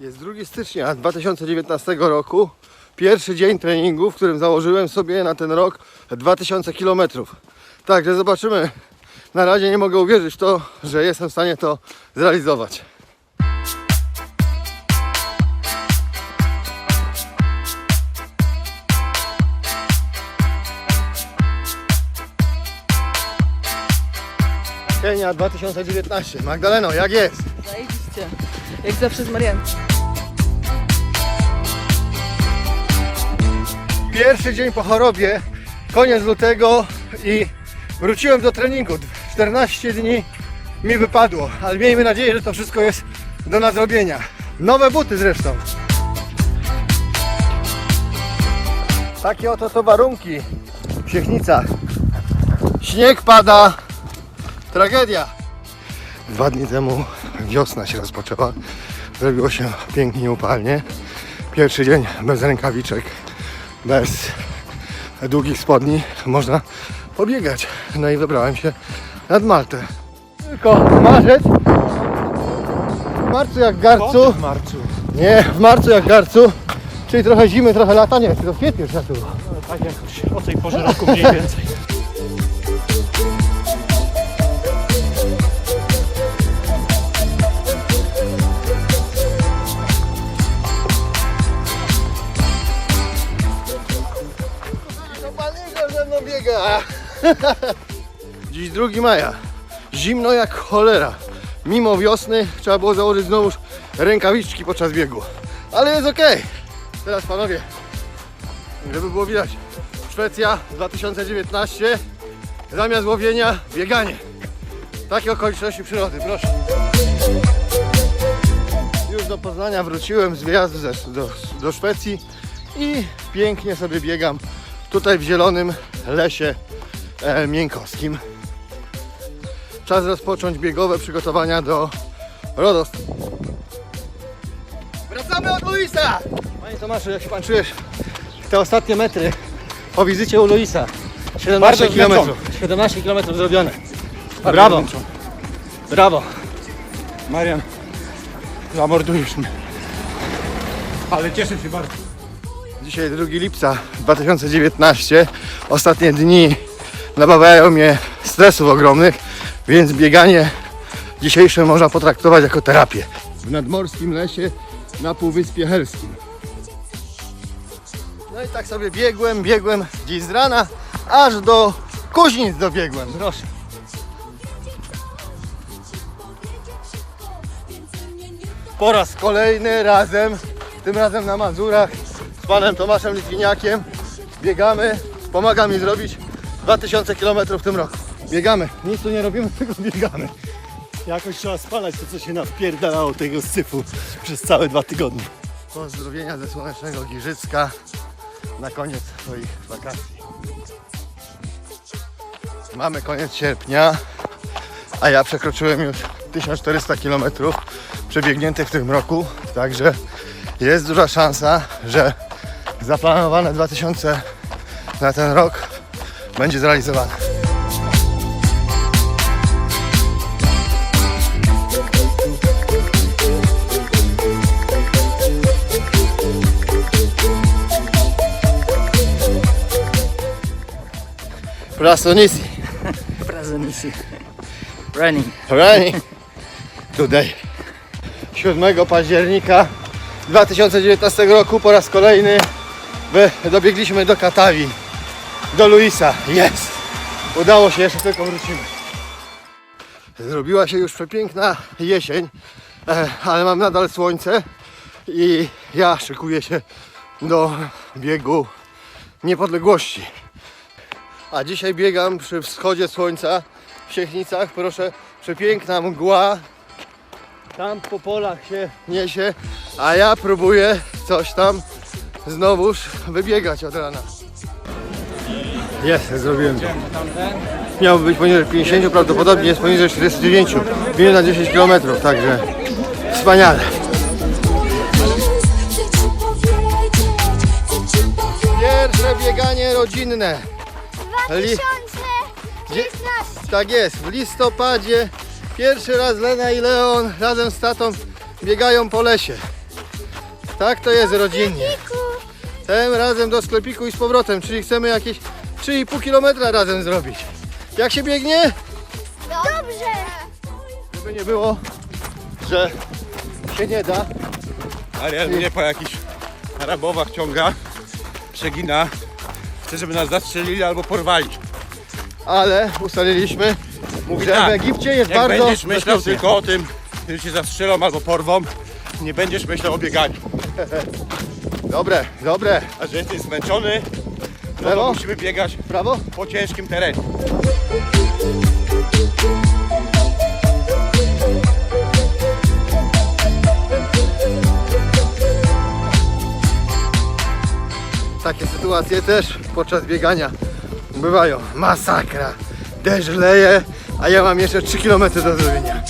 Jest 2 stycznia 2019 roku. Pierwszy dzień treningu, w którym założyłem sobie na ten rok 2000 km. Także zobaczymy. Na razie nie mogę uwierzyć w to, że jestem w stanie to zrealizować. Kenia 2019. Magdaleno, jak jest? Zajebiście. Jak zawsze z Marianą. Pierwszy dzień po chorobie, koniec lutego i wróciłem do treningu. 14 dni mi wypadło, ale miejmy nadzieję, że to wszystko jest do nadrobienia. Nowe buty zresztą. Takie oto to warunki w Siechnicach. Śnieg pada, tragedia. Dwa dni temu wiosna się rozpoczęła. Zrobiło się pięknie upalnie. Pierwszy dzień bez rękawiczek, bez długich spodni można pobiegać. No i wybrałem się nad Maltę. Tylko marzec. W marcu jak garcu. W marcu. Nie, w marcu jak garcu. Czyli trochę zimy, trochę lata. Nie, tylko w kwietniu już było. No, tak jakoś o tej porze roku mniej więcej. Biega. Dziś 2 maja. Zimno jak cholera. Mimo wiosny trzeba było założyć znowuż rękawiczki podczas biegu. Ale jest ok. Teraz panowie, żeby było widać. Szwecja 2019. Zamiast łowienia, bieganie. Takie okoliczności przyrody, proszę. Już do Poznania wróciłem z wyjazdu do, do Szwecji i pięknie sobie biegam tutaj w zielonym lesie e, miękowskim. Czas rozpocząć biegowe przygotowania do Rodos. Wracamy od Luisa! Panie Tomaszu, jak się pan czujesz? Te ostatnie metry po wizycie u Luisa. 17 Bardzo km. zmęczony. 17 km zrobione. Bardzo Brawo. Brawo. Marian, zamordujesz mnie. Ale cieszę się bardzo. Dzisiaj 2 lipca 2019. Ostatnie dni nabawiają mnie stresów ogromnych, więc bieganie dzisiejsze można potraktować jako terapię. W nadmorskim lesie na Półwyspie Helskim. No i tak sobie biegłem, biegłem dziś z rana, aż do Kuźnic dobiegłem. Proszę. Po raz kolejny razem, tym razem na Mazurach z panem Tomaszem Litwiniakiem. Biegamy, pomaga mi zrobić 2000 km w tym roku. Biegamy, nic tu nie robimy, tylko biegamy. Jakoś trzeba spalać to, co się nawpierdalało tego syfu przez całe dwa tygodnie. Pozdrowienia ze słonecznego Giżycka na koniec swoich wakacji. Mamy koniec sierpnia, a ja przekroczyłem już 1400 km przebiegniętych w tym roku, także jest duża szansa, że zaplanowane 2000 na ten rok będzie zrealizowane. Prasonisi. Prazonisi. Running. Running today. 7 października 2019 roku po raz kolejny dobiegliśmy do Katawi, do Luisa. Jest! Udało się, jeszcze tylko wrócimy. Zrobiła się już przepiękna jesień, e, ale mam nadal słońce i ja szykuję się do biegu niepodległości. A dzisiaj biegam przy wschodzie słońca w Siechnicach. Proszę, przepiękna mgła. Tam po polach się niesie, a ja próbuję coś tam znowuż wybiegać od rana. Jest, zrobiłem to. Być poniżej 50, prawdopodobnie jest poniżej 49. Minut na 10 km, także wspaniale. Pierwsze bieganie rodzinne. Li- 2016. Tak jest, w listopadzie Pierwszy raz Lena i Leon razem z tatą biegają po lesie. Tak to jest rodzinnie. Tym razem do sklepiku i z powrotem, czyli chcemy jakieś 3,5 km razem zrobić. Jak się biegnie? Dobrze! Żeby nie było, że się nie da. Ariel mnie po jakichś arabowach ciąga, przegina. Chce, żeby nas zastrzelili albo porwali. Ale ustaliliśmy, Mówi że tak, w Egipcie jest Jak bardzo będziesz myślał bezpiecznie. tylko o tym, że cię zastrzelą albo porwą, nie będziesz myślał o bieganiu. Dobre, dobre. A że jesteś zmęczony, no Lewo? to musimy biegać Prawo? po ciężkim terenie. Takie sytuacje też podczas biegania bywają. Masakra. Deszcz leje, a ja mam jeszcze 3 km do zrobienia.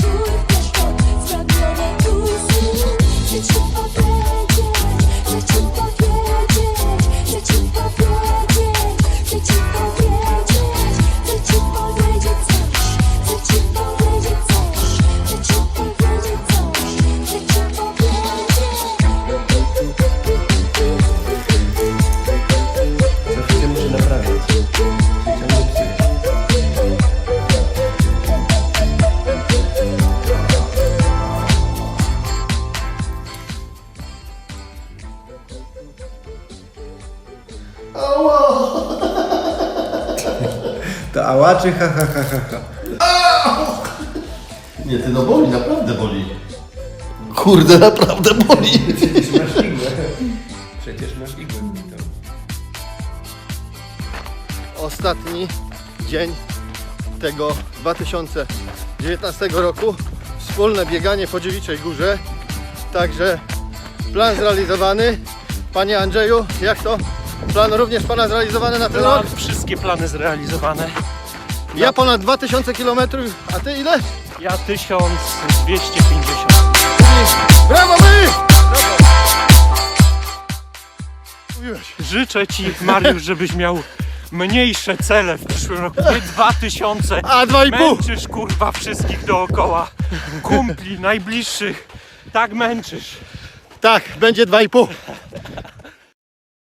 To ałaczy ha ha ha ha ha. Nie, ty no boli, naprawdę boli. Kurde, naprawdę boli. Przecież masz igłę. Przecież masz igłę. Ostatni dzień tego 2019 roku. Wspólne bieganie po Dziewiczej Górze. Także plan zrealizowany. Panie Andrzeju, jak to? Plan również Pana zrealizowany na ten rok? Plan, wszystkie plany zrealizowane. Ja ponad 2000 km, a Ty ile? Ja 1250. Brawo Wy! Mówiłeś. Życzę Ci, Mariusz, żebyś miał mniejsze cele w przyszłym roku. Nie 2000. A, dwa i pół. Męczysz kurwa wszystkich dookoła. Kumpli, najbliższych. Tak męczysz. Tak, będzie 2,5.